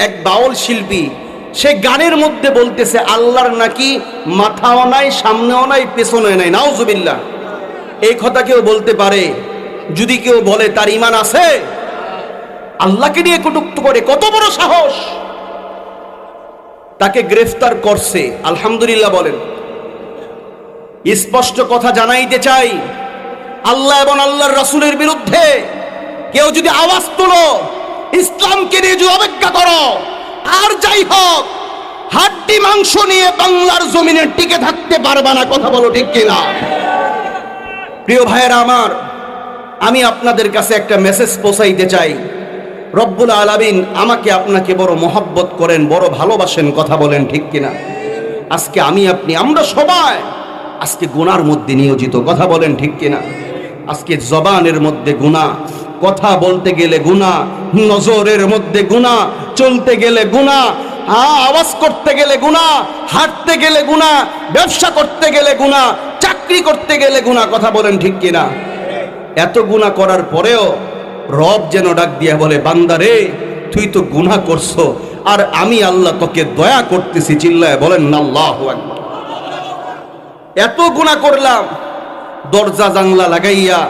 এক বাউল শিল্পী, সে গানের মধ্যে বলতেছে, আল্লাহর নাকি মাথাও নাই, সামনেও নাই পেছনে নাই। নাউজুবিল্লাহ। এই কথা কেউ বলতে পারে? যদি কেউ বলে, তার ইমান আছে? আল্লাহকে নিয়ে কটুক্ত করে, কত বড় সাহস! তাকে গ্রেফতার করছে, আলহামদুলিল্লাহ বলেন। স্পষ্ট কথা জানাইতে চাই, আল্লাহ এবং আল্লাহর রাসূলের বিরুদ্ধে কেউ যদি আওয়াজ তুলো ইসলামকে নিয়ে অপেক্ষা করো, আর যাই হোক, হাড্ডি মাংস নিয়ে বাংলার জমিনে টিকে থাকতে পারবা না, কথা বলো ঠিক কিনা? প্রিয় ভাইয়েরা আমার, আমি আপনাদের কাছে একটা মেসেজ পৌঁছাইতে চাই। রব্বুল আলামিন আমাকে আপনাকে বড় মহব্বত করেন, বড় ভালোবাসেন, কথা বলেন ঠিক কিনা? আজকে আমি, আপনি, আমরা সবাই আজকে গুনার মধ্যে নিয়োজিত, কথা বলেন ঠিক কিনা? আজকে জবানের মধ্যে গুণা কথা বলতে গেলে গুণা নজরের মধ্যে গুণা চলতে গেলে গুণা আওয়াজ করতে গেলে গুণা হাঁটতে গেলে গুণা ব্যবসা করতে গেলে গুণা চাকরি করতে গেলে গুণা কথা বলেন ঠিক কিনা? এত গুণা করার পরেও রব যেন ডাক দিয়া বলে বান্দারে তুই তো গুণা করছ, আর আমি আল্লাহ তোকে দয়া করতেছি, চিল্লায় বলেন না আল্লাহ এত গুণা করলাম, দরজা জানলা লাগাইয়া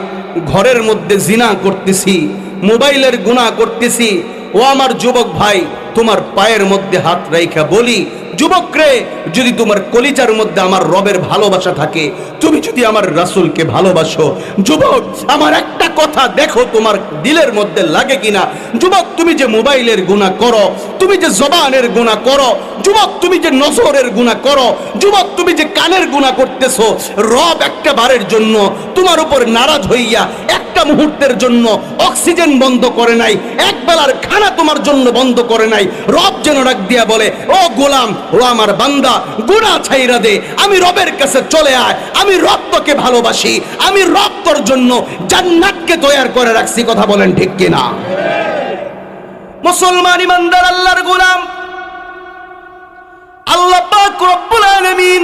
ঘরের মধ্যে জিনা করতেছি, মোবাইলের গুণা করতেছি। ও আমার যুবক ভাই, তোমার পায়ের মধ্যে হাত রাইখা বলি যুবক রে যদি তোমার কলিজার মধ্যে আমার রবের ভালোবাসা থাকে, তুমি যদি আমার রাসূলকে ভালোবাসো, যুবক, আমার একটা কথা দেখো তোমার দিলের মধ্যে লাগে কিনা। যুবক, তুমি যে মোবাইলের গুণা করো, তুমি যে জবানের গুণা করো, যুবক, তুমি যে নজরের গুণা করো, যুবক, তুমি যে কানের গুণা করতেছো, রব একটা বারের জন্য তোমার উপর নারাজ হইয়া একটা মুহূর্তের জন্য অক্সিজেন বন্ধ করে নাই এক বেলার খানা তোমার জন্য বন্ধ করে নাই। রব যেন ডাক দিয়া বলে, ও গোলাম, ও আমার বান্দা গুণা ছাইরা দে, আমি রবের কাছে চলে আয়, আমি রব তোকে ভালোবাসি, আমি রব তোর জন্য জান্নাতকে তৈয়ার করে রাখছি। কথা বলেন ঠিক কিনা? মুসলমান ইমানদার, আল্লাহর গোলাম। আল্লাহ পাক রব্বুল আলামিন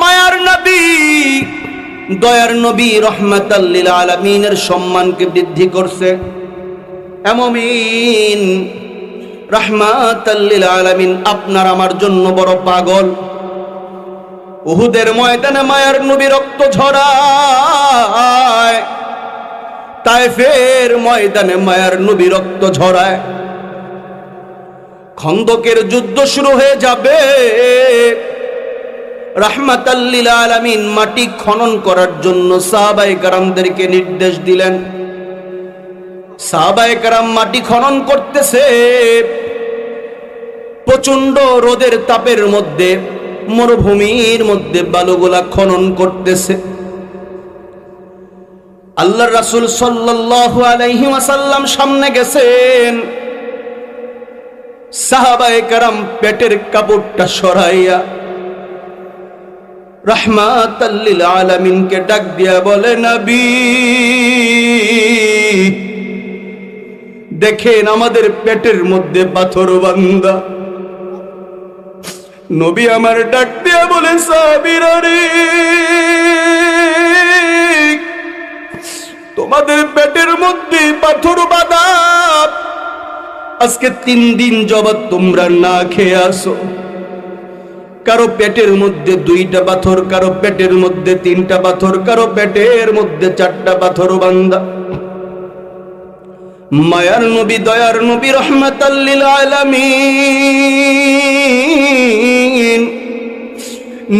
মায়ার নবী দয়ার নবী রহমাতাল্লিল আলামিনের সম্মানকে বৃদ্ধি করছে। এমমিন রহমাতাল্লিল আলামিন, আপনার আমার জন্য বড় পাগল। উহুদের ময়দানে মায়ার নবী রক্ত ঝরায়। তাইফের ময়দানে মায়ার নবী রক্ত ঝরায়। খন্দকের যুদ্ধ শুরু হয়ে যাবে। রাহমাতাল্লিল আলামিন মাটি খনন করার জন্য সাহাবাই কারামদেরকে নির্দেশ দিলেন। সাহাবাই কারাম মাটি খনন করতেছে। প্রচণ্ড রোদের তাপের মধ্যে, মরুভূমির মধ্যে বালুগুলা খনন করতেছে। আল্লাহ রাসূল সাল্লাল্লাহু আলাইহি ওয়াসাল্লাম সামনে গেছেন। সাহাবায়ে কারাম পেটের কাপড়টা সরাইয়া রহমাতাল্লিল আলামিনকে ডাক দিয়া বলে, নবী, দেখেন আমাদের পেটের মধ্যে পাথর বান্দা নবী আমার ডাক দিয়া বলে, সাবিরা তোমাদের পেটের মধ্যে পাথর বাঁধা। আজকে তিন দিন জবাব তোমরা না খেয়ে আসো। কারও পেটের মধ্যে দুইটা পাথর, কারও পেটের মধ্যে তিনটা পাথর, কারও পেটের মধ্যে চারটা পাথর বান্দা। মায়ার নবী, দয়ার নবী আলামিন।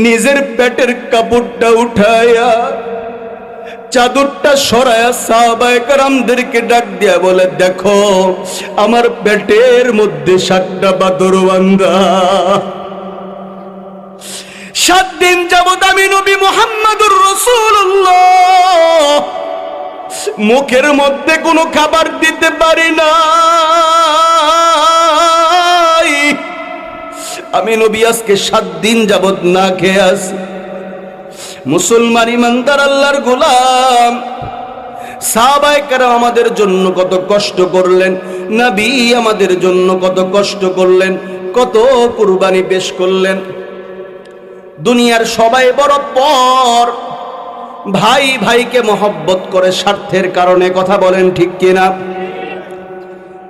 নিজের পেটের কাপড়টা উঠায়া চাদরটা সরায়া সাহাবায়ে কারামদেরকে ডাক দিয়া বলে, দেখো, আমার পেটের মধ্যে সাতটা পাথর বান্দা। সাত দিন যাবত আমি নবী মোহাম্মদুর রসুল্লাহ মুখের মধ্যে কোনো খাবার দিতে পারি না আমি নবী আজকে সাত দিন যাবৎ না খেয়ে আসি মুসলমান ইমানদার আল্লাহর গোলাম। সাহাবাইকারা আমাদের জন্য কত কষ্ট করলেন। নবী আমাদের জন্য কত কষ্ট করলেন। কত কুরবানি পেশ করলেন। দুনিয়ার সবাই বড় পর ভাই ভাইকে মহব্বত করে স্বার্থের কারণে কথা বলেন ঠিক কিনা?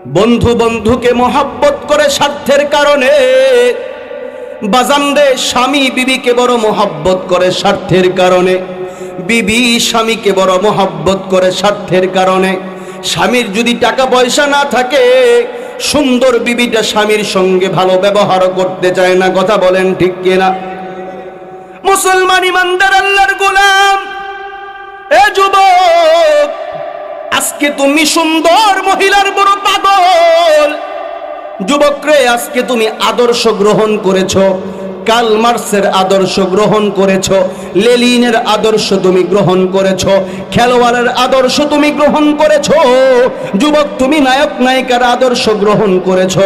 বন্ধু বন্ধুকে মহাব্বত করে স্বার্থের কারণে বাজানরে স্বামী বিবিকে বড় মহাব্বত করে স্বার্থের কারণে, বিবি স্বামীকে বড় মহাব্বত করে স্বার্থের কারণে। স্বামীর যদি টাকা পয়সা না থাকে, সুন্দর বিবিটা স্বামীর সঙ্গে ভালো ব্যবহার করতে চায় না, কথা বলেন ঠিক কিনা? মুসলমান ইমানদার আল্লাহর গোলাম। এ যুবক, আজকে তুমি সুন্দর মহিলার বড় পাগল। যুবক রে আজকে তুমি আদর্শ গ্রহণ করেছ। কাল মার্সের আদর্শ গ্রহণ করেছ, লেলিনের আদর্শ তুমি গ্রহণ করেছ, খেলোয়াড়ের আদর্শ তুমি গ্রহণ করেছ, যুবক তুমি নায়ক নায়িকার আদর্শ গ্রহণ করেছ।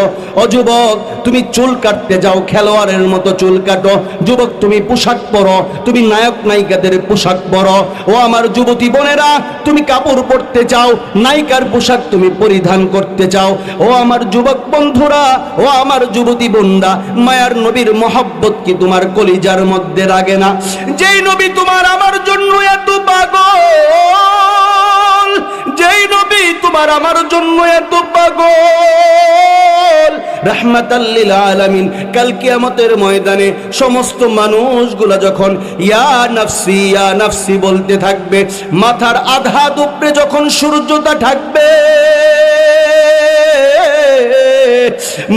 ও যুবক, তুমি চুল কাটতে যাও, খেলোয়াড়ের মতো চুল কাটো। যুবক, তুমি পোশাক পরো, তুমি নায়ক নায়িকাদের পোশাক পরো। ও আমার যুবতী বোনেরা, তুমি কাপড় পরতে চাও নায়িকার পোশাক তুমি পরিধান করতে চাও ও আমার যুবক বন্ধুরা, ও আমার যুবতী বোনরা, মায়ার নবীর মহব্বত কি তোমার কলিজার মধ্যে লাগে না? যেই নবী তোমার আমার জন্য এত পাগল, যেই নবী তোমার আমার জন্য এত পাগল। কাল কিয়ামতের ময়দানে সমস্ত মানুষগুলো যখন ইয়া নাফসি ইয়া নাফসি বলতে থাকবে, মাথার আধা উপরে যখন সূর্যটা থাকবে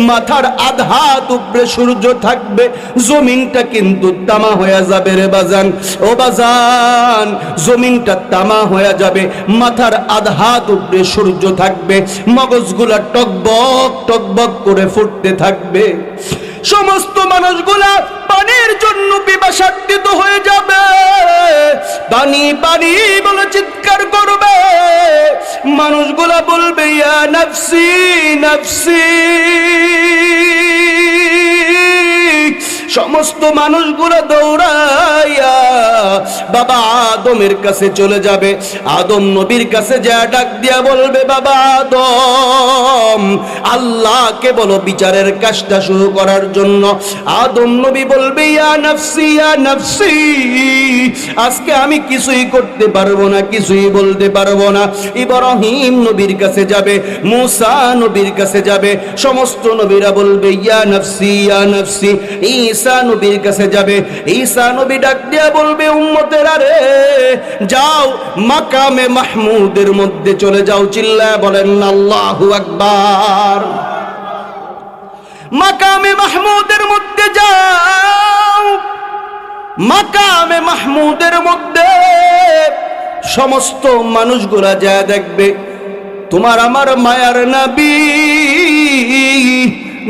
মাথার আধাত উপরে সূর্য থাকবে, জমিনটা কিন্তু তামা হয়ে যাবে রে বাজান। ও বাজান, জমিনটা তামা হয়ে যাবে, মাথার আধাত উপরে সূর্য থাকবে, মগজগুলা টকবক টকবক করে ফুটতে থাকবে। সমস্ত মানুষগুলা পানির জন্য পিপাসান্বিত হয়ে যাবে। পানি পানি বলে চিৎকার করবে। মানুষগুলা বলবে, ইয়া নফসি নফসি। সমস্ত মানুষগুলো দৌড়াইয়া বাবা আদমের কাছে চলে যাবে। আদম নবীর কাছে যা ডাক দিয়া বলবে, বাবা আদম, আল্লাহকে বলো বিচারের কাজটা শুরু করার জন্য। আদম নবী বলবে, ইয়া নফসি ইয়া নফসি, আজকে আমি কিছুই করতে পারব না, কিছুই বলতে পারব না। ইব্রাহিম নবীর কাছে যাবে, মুসা নবীর কাছে যাবে, সমস্ত নবীরা বলবে, ইয়া নফসি ইয়া নফসি ঈসা নবীর কাছে যাবে। ঈসা নবী ডাক দিয়া বলবে যাও মাকামে মাহমুদের মধ্যে চলে যাও। চিল্লা বলেন আকবার। মাকামে মাহমুদের মধ্যে যাও। মাকামে মাহমুদের মধ্যে সমস্ত মানুষগুলা যা দেখবে, তোমার আমার মায়ার নবী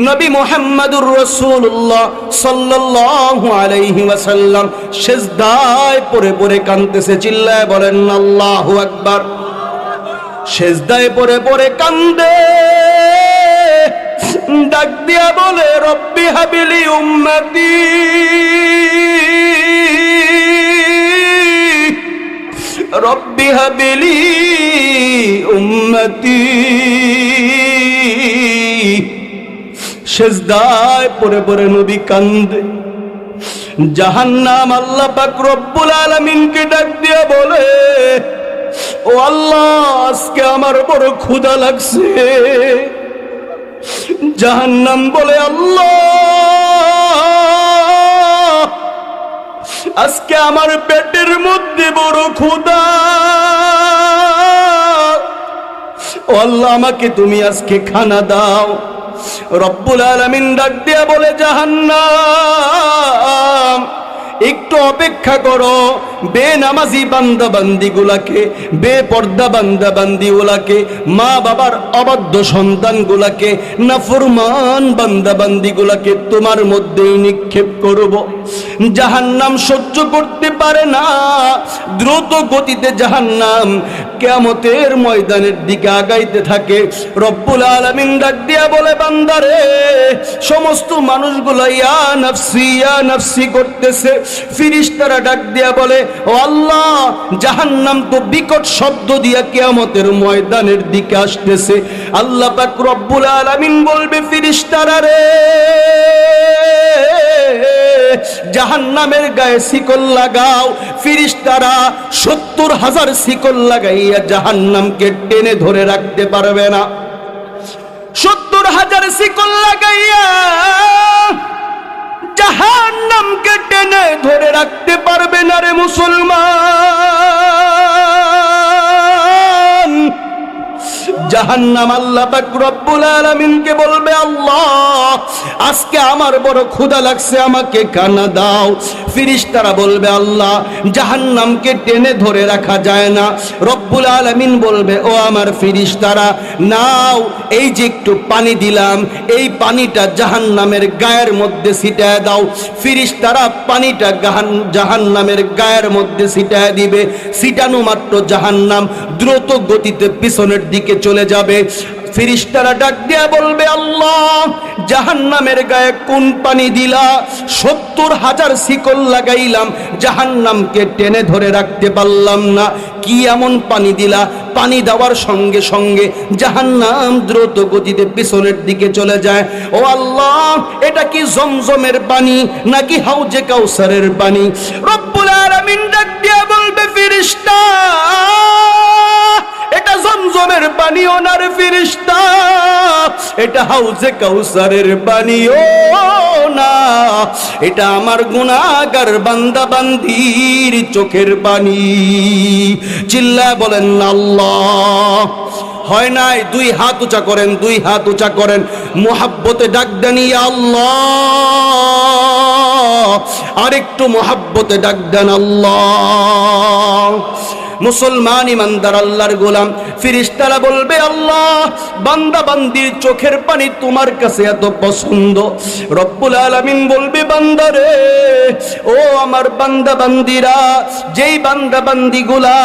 নবী মোহাম্মদুর রসুল্লাহ সাল্লাল্লাহু আলাইহি ওয়াসাল্লাম সেজদায় পড়ে পড়ে কাঁদতেছে, চিল্লায় বলেন, আল্লাহু আকবার। সেজদায় পড়ে পড়ে কান্দে ডাক দিয়া বলে, রব্বি হাবিলি উম্মতি। রব্বি হাবিলি উম্মতি। সেজদায় পরে পরে নবী কান্দে। জাহান্নাম আল্লাহ পাক রব্বুল আলামিনকে ডাক দিয়ে বলে, ও আল্লাহ, আজকে আমার বড় ক্ষুধা লাগছে। জাহান্নাম বলে, আল্লাহ, আজকে আমার পেটের মধ্যে বড় ক্ষুধা। ও আল্লাহ, আমাকে তুমি আজকে খানা দাও। রব্বুল আলমিন ডাক দিয়া বলে জাহান্নাম। একটু অপেক্ষা করো। বেনামাজি বান্দা বান্দি গুলাকে বেপর্দা বান্দা বান্দি গুলাকে মা বাবার অবাধ্য সন্তান গুলাকে নাফরমান বান্দি গুলাকে তোমার মধ্যেই নিক্ষেপ করব। জাহান্নাম সহ্য করতে পারে না। দ্রুত গতিতে জাহান্নাম কেমতের ময়দানের দিকে আগাইতে থাকে। রব্বুল আলমিন ডাক দিয়া বলে, বান্দারে, সমস্ত মানুষগুলো ইয়া নফসি ইয়া নফসি করতেছে। ফিরিস্তারা ডাক দিয়া বলে, ও আল্লাহ, জাহান্নাম তো বিকট শব্দ দিয়া কেয়ামতের ময়দানের দিকে আসতেছে। আল্লাহ পাক রব্বুল বলবে, ফিরিস্তারা রে গায়ে শিকল লাগাও। ফিরিস্তারা সত্তর হাজার শিকল লাগাইয়া জাহান্নামকে টেনে ধরে রাখতে পারবে না। সত্তর হাজার শিকল লাগাইয়া জাহান নামকে টেনে ধরে রাখতে পারবে না রে মুসলমান। জাহান্নাম আল্লাহ পাক রব্বুল আলামিনকে বলবে, আল্লাহ, আজকে আমার বড় ক্ষুদা লাগছে, আমাকে কানা দাও। ফিরিস্তারা বলবে, আল্লাহ, জাহান্নামকে টেনে ধরে রাখা যায় না। রব্বুল আলামিন বলবে, ও আমার ফিরিস্তারা, নাও, এই যে একটু পানি দিলাম, এই পানিটা জাহান্নামের গায়ের মধ্যে ছিটায় দাও। ফিরিস্তারা পানিটা গাহান, জাহান্নামের গায়ের মধ্যে ছিটায় দিবে। ছিটানো মাত্র জাহান্নাম দ্রুত গতিতে পিছনের দিকে চলে যাবে। ফিরিস্তারা ডাক দিয়া বলবে, আল্লাহ, জাহান্নামের গায়ে কোন পানি দিলা? সত্তর হাজার শিকল লাগাইলাম, জাহান্নামকে টেনে ধরে রাখতে পারলাম না। কি এমন পানি দিলা? পানি দেওয়ার সঙ্গে সঙ্গে জাহান্নাম দ্রুত গতিতে পিছনের দিকে চলে যায়। ও আল্লাহ, এটা কি জমজমের পানি নাকি হাউজে কাউসারের পানি? রব্বুল আলামিন ডাক দিয়া বলবে, ফিরিস্তা এটা জমজমের পানি, ওনার ফিরিস্তা। এটা হাউজে কাউসারের পানিও না। এটা আমার গুনাহগার বান্দা বান্দির চোখের পানি। চিল্লা বলেন, আল্লাহ। হয় নাই, দুই হাত উঁচা করেন, দুই হাত উঁচা করেন। মোহাব্বতে ডাক দেন আল্লাহ। আরেকটু মোহাব্বতে ডাক দেন, আল্লাহ। মুসলমান ইমানদার আল্লাহর গোলাম। ফিরিস্তারা বলবে, আল্লাহ, বান্দা বান্দির চোখের পানি তোমার কাছে এত পছন্দ। রব্বুল আলামিন বলবে বান্দারে ও আমার বান্দা বান্দিরা, যেই বান্দা বান্দিগুলা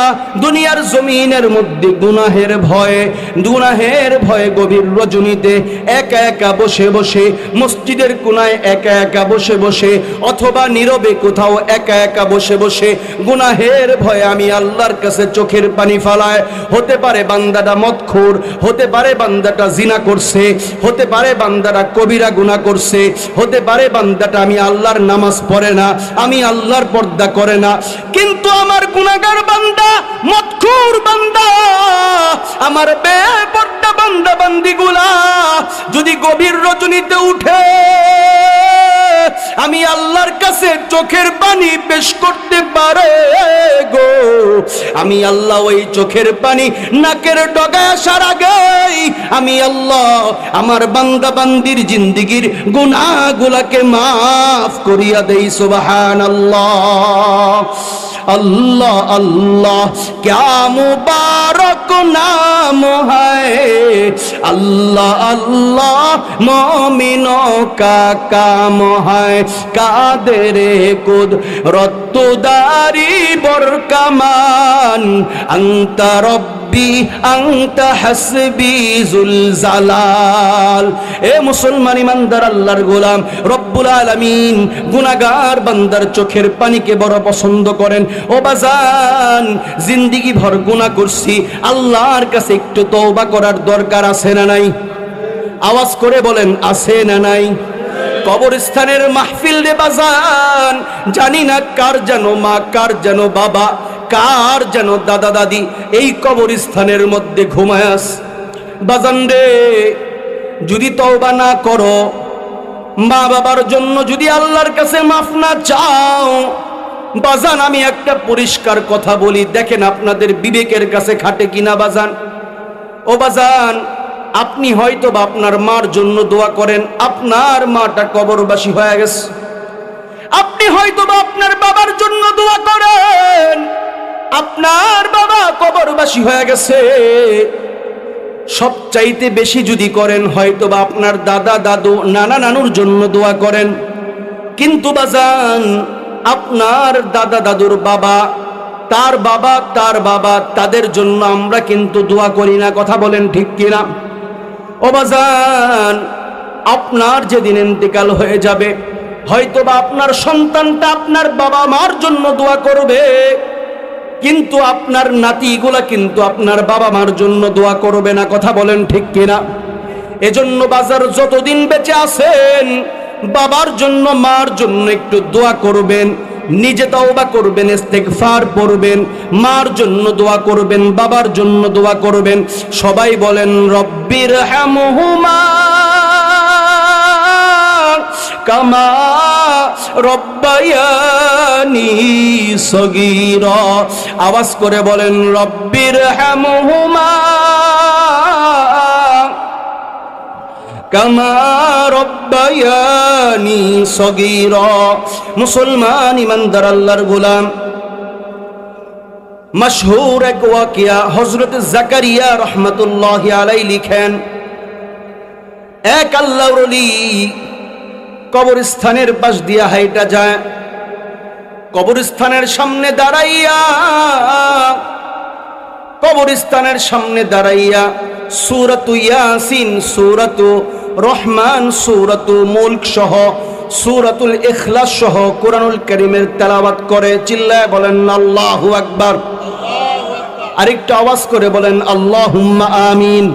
দুনিয়ার জমিনের মধ্যে গুনাহের ভয়ে গুনাহের ভয়ে গভীর রজনীতে একা একা বসে বসে, মসজিদের কোনায় একা একা বসে বসে, অথবা নীরবে কোথাও একা একা বসে বসে, গুনাহের ভয়ে আমি আল্লাহর কাছে চোখের পানি ফালায়। হতে পারে বান্দাটা মদখোর, হতে পারে বান্দাটা জিনা করছে, হতে পারে বান্দাটা কবিরা গুনাহ করছে, হতে পারে বান্দাটা আমি আল্লাহর নামাজ পড়ে না, আমি আল্লাহর পর্দা করে না। কিন্তু আমার গুনাহগার বান্দা, মদখোর বান্দা, আমার বেপর্দা বান্দা বান্দিগুলা যদি গভীর রজনীতে উঠে আমি আল্লাহর কাছে চোখের পানি পেশ করতে পারে গো আমি আল্লাহ ওই চোখের পানি নাকের ডগায় আসার আগেই আমি আল্লাহ আমার বান্দা বান্দির জিন্দিগির গুনাহগুলাকে মাফ করিয়া দেই সুবহান আল্লাহ अल्लाह अल्लाह क्या मुबारक नाम है अल्लाह अल्लाह मोमिनों का काम है কাদের কুদ? রত্তুদারি বরকামান। আন্তা রব্বি আংতা হাসবি বান্দার চোখের পানিকে বড় পছন্দ করেন। ও বাজান, জিন্দিগি ভর গুনাহ করছি, আল্লাহর কাছে একটু তৌবা করার দরকার আছে না নাই? আওয়াজ করে বলেন, আছে না নাই? কবরস্থানের মাহফিল রে বাজান। জানি না কার যেন মা, কার যেন বাবা, কার যেন দাদা, দাদি এই কবরস্থানের মধ্যে ঘুমায়াস বাজান রে, যদি তওবা না করো, মা বাবার জন্য যদি আল্লাহর কাছে মাফ না চাও, বাজান, আমি একটা পরিষ্কার কথা বলি। দেখেন আপনাদের বিবেকের কাছে খাটে কিনা বাজান? ও বাজান আপনি হয়তো বা আপনার মার জন্য দোয়া করেন, আপনার মাটা কবরবাসী হয়ে গেছে। আপনি হয়তো বা আপনার বাবার জন্য দোয়া করেন, আপনার বাবা কবরবাসী হয়ে গেছে। সবচাইতে বেশি যদি করেন, হয়তো বা আপনার দাদা, দাদু, নানা, নানুর জন্য দোয়া করেন। কিন্তু বাজান, আপনার দাদা, দাদুর বাবা, তার বাবা তার বাবা, তাদের জন্য আমরা কিন্তু দোয়া করি না, কথা বলেন ঠিক কিনা? ও বাজান, আপনার যেদিন ইন্তেকাল হয়ে যাবে হয়তো বা আপনার সন্তানটা আপনার বাবা মার জন্য দোয়া করবে, কিন্তু আপনার নাতিগুলা কিন্তু আপনার বাবা মার জন্য দোয়া করবে না, কথা বলেন ঠিক কিনা? এজন্য বাজার যতদিন বেঁচে আছেন, বাবার জন্য, মার জন্য একটু দোয়া করবেন। নিজে তওবা করবেন, ইস্তেগফার পড়বেন, মার জন্য দোয়া করবেন, বাবার জন্য দোয়া করবেন। সবাই বলেন, রব্বির হামহুমা কামা রব্বায়ানি সগীরা। আওয়াজ করে বলেন, রব্বির হামহুমা মুসলমান ইমানদার আল্লাহর গোলাম। মশহুর এক ওয়াকিয়া হজরত জাকারিয়া রহমতুল্লাহ আলাই লিখেন, এক আল্লাহর অলি কবরস্থানের পাশ দিয়া হাইটা যায়, কবরস্থানের সামনে দাঁড়াইয়া, কবরস্থানের সামনে দাঁড়াইয়া সুরতু ইয়াসিন, সুরতু রহমান সৌরাতুল মুল্ক সহ, সৌরাতুল ইখলাস সহ কোরআনুল করিমের তেলাবাত করে, চিল্লায় বলেন, আল্লাহু আকবর। আরেকটা আওয়াজ করে বলেন আল্লাহ আমিন।